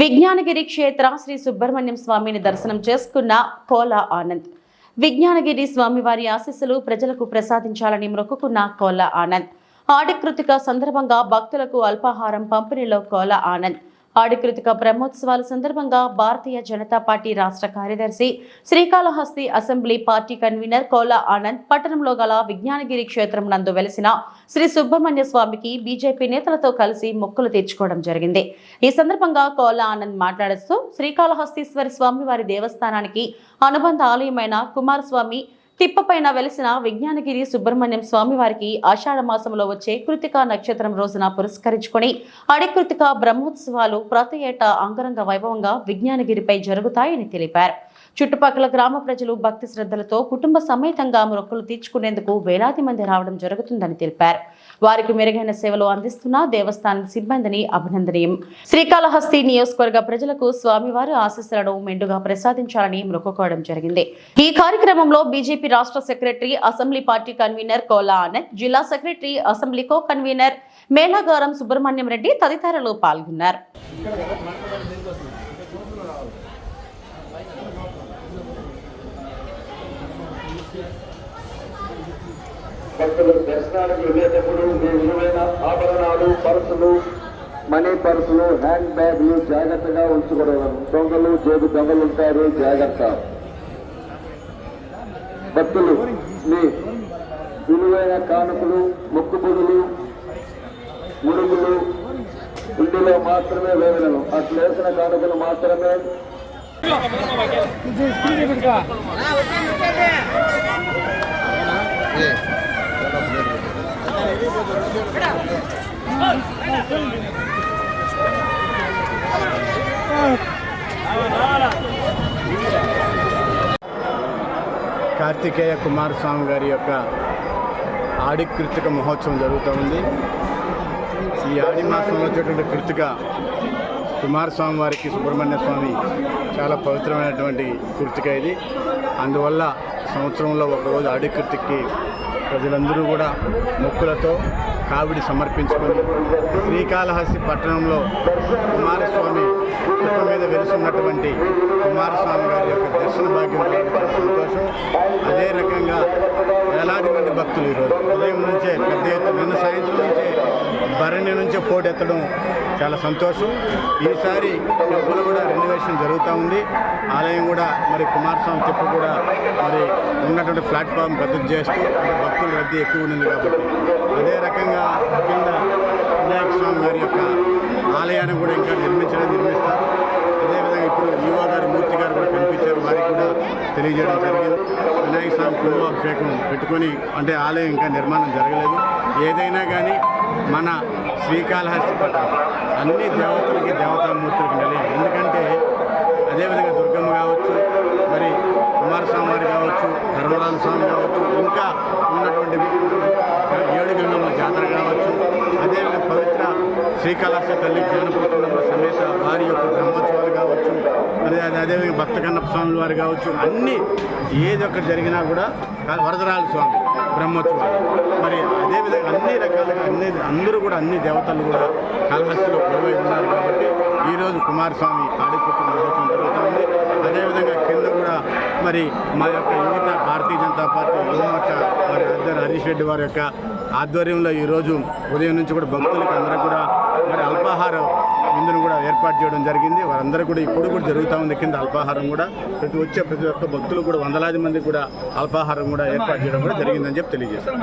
విజ్ఞానగిరి క్షేత్ర శ్రీ సుబ్రహ్మణ్యం స్వామిని దర్శనం చేసుకున్న కోలా ఆనంద్. విజ్ఞానగిరి స్వామివారి ఆశీస్సులు ప్రజలకు ప్రసాదించాలని మొక్కుకున్న కోలా ఆనంద్. ఆడకృతిక సందర్భంగా భక్తులకు అల్పాహారం పంపిణీలో కోలా ఆనంద్. ఆడికృతిక బ్రహ్మోత్సవాల సందర్భంగా భారతీయ జనతా పార్టీ రాష్ట్ర కార్యదర్శి Srikalahasti assembly party convener Kola Anand పట్టణంలో గల విజ్ఞానగిరి క్షేత్రం నందు వెలిసిన శ్రీ సుబ్రహ్మణ్య స్వామికి బీజేపీ నేతలతో కలిసి మొక్కులు తీర్చుకోవడం జరిగింది. ఈ సందర్భంగా కోలా ఆనంద్ మాట్లాడుతూ శ్రీకాళహస్తీశ్వరి స్వామి వారి దేవస్థానానికి అనుబంధ ఆలయమైన కుమారస్వామి తిప్పపైన వెలిసిన విజ్ఞానగిరి సుబ్రహ్మణ్యం స్వామి వారికి ఆషాఢ మాసంలో వచ్చే కృతికా నక్షత్రం రోజున పురస్కరించుకొని అడికృతిక బ్రహ్మోత్సవాలు ప్రతి ఏటా అంగరంగ వైభవంగా విజ్ఞానగిరిపై జరుగుతాయని తెలిపారు. చుట్టుపక్కల గ్రామ ప్రజలు భక్తి శ్రద్ధలతో కుటుంబ సమేతంగా మొక్కులు తీర్చుకునేందుకు వేలాది మంది రావడం జరుగుతుందని తెలిపారు. వారికి మెరుగైన సేవలు అందిస్తున్న దేవస్థానం సిబ్బందిని అభినందనీయం. శ్రీకాళహస్తి నియోజకవర్గ ప్రజలకు స్వామివారి ఆశీస్సులను మెండుగా ప్రసాదించాలని మొక్కుకోవడం జరిగింది. ఈ కార్యక్రమంలో బీజేపీ రాష్ట్ర secretary assembly party convener Kola Anand జిల్లా secretary assembly co convener Melagaram Subrahmanyam Reddy తదితరులు పాల్గొన్నారు. భక్తులు దర్శనానికి వెళ్ళేటప్పుడు మీ విలువైన ఆభరణాలు పర్సులు మనీ పర్సులు హ్యాండ్ బ్యాగ్లు జాగ్రత్తగా ఉంచుకోవడం. దొంగలు జేబు దొంగలు ఉంటారు జాగ్రత్త. భక్తులు మీ విలువైన కానుకలు మొక్కుబడులు ముడుగులు ఇంటిలో మాత్రమే వేగలను అట్లేసిన కానుకలు మాత్రమే. కార్తికేయ కుమారస్వామి గారి యొక్క ఆడి కృతిక మహోత్సవం జరుగుతూ ఉంది. ఈ ఆడి మాసంలో వచ్చేటువంటి కృతిక కుమారస్వామి వారికి సుబ్రహ్మణ్య స్వామి చాలా పవిత్రమైనటువంటి కృతిక ఇది. అందువల్ల సంవత్సరంలో ఒకరోజు ఆడి ప్రజలందరూ కూడా మొక్కులతో కావిడి సమర్పించుకొని శ్రీకాళహస్తి పట్టణంలో కుమారస్వామి కుప్ప మీద వెలుసున్నటువంటి కుమారస్వామి గారి యొక్క దర్శన భాగ్యం సంతోషం. అదే రకంగా వేలాది మంది భక్తులు ఈరోజు ఉదయం నుంచే పెద్ద ఎత్తున నిన్న సాయంత్రం నుంచే భరణి నుంచే పోటెత్తడం చాలా సంతోషం. ఈసారి టెంపుల్ కూడా రెనోవేషన్ జరుగుతూ ఉంది. ఆలయం కూడా మరి కుమారస్వామి తిప్పు కూడా మరి ఉన్నటువంటి ప్లాట్ఫామ్ రద్దు చేస్తూ భక్తుల రద్దీ ఎక్కువ ఉంది కాబట్టి. అదే రకంగా కింద వినాయక స్వామి గారి యొక్క ఆలయాన్ని కూడా ఇంకా నిర్మించడం నిర్మిస్తారు అదేవిధంగా ఇప్పుడు యువ గారి మూర్తి గారు కూడా కనిపించారు వారికి కూడా తెలియజేయడం జరిగింది. వినాయక స్వామి కుంభాభిషేకం పెట్టుకొని అంటే ఆలయం ఇంకా నిర్మాణం జరగలేదు. ఏదైనా కానీ మన శ్రీకాళహస్తి పట్టణం అన్ని దేవతలకి దేవతామూర్తులకి నిలయం ఎందుకంటే అదేవిధంగా దుర్గమ్మ కావచ్చు మరి కుమారస్వామి వారు కావచ్చు ధర్మరాజ స్వామి కావచ్చు ఇంకా ఉన్నటువంటి ఏడు గంగమ్మ జాతర కావచ్చు అదేవిధంగా పవిత్ర శ్రీకాళహస్తి తల్లి జ్ఞానపుత్రమ్మ సమేత వారి యొక్క బ్రహ్మోత్సవం అదే అదే అదేవిధంగా భక్త కన్నప్ప స్వామి వారు కావచ్చు అన్నీ ఏది ఒకటి జరిగినా కూడా వరదరాజు స్వామి బ్రహ్మోత్సవాలు. మరి అదేవిధంగా అన్ని రకాలుగా అన్ని అందరూ కూడా అన్ని దేవతలు కూడా కలహస్తిలో కొలువై ఉన్నారు కాబట్టి ఈరోజు కుమారస్వామి ఆడిపోతున్న మహోత్సవం జరుగుతుంది. అదేవిధంగా కింద కూడా మరి మా యొక్క యువత భారతీయ జనతా పార్టీ యువమోర్చ వారి అధ్యక్షుడు హరీష్ రెడ్డి వారి యొక్క ఆధ్వర్యంలో ఈరోజు ఉదయం నుంచి కూడా భక్తులకు అందరూ కూడా అల్పాహారం విందును కూడా ఏర్పాటు చేయడం జరిగింది. వారందరూ కూడా ఇప్పుడు కూడా జరుగుతూ ఉంది. కింద అల్పాహారం కూడా ప్రతి వచ్చే ప్రతి ఒక్క భక్తులు కూడా వందలాది మంది కూడా అల్పాహారం కూడా ఏర్పాటు చేయడం కూడా జరిగిందని చెప్పి తెలియజేస్తాం.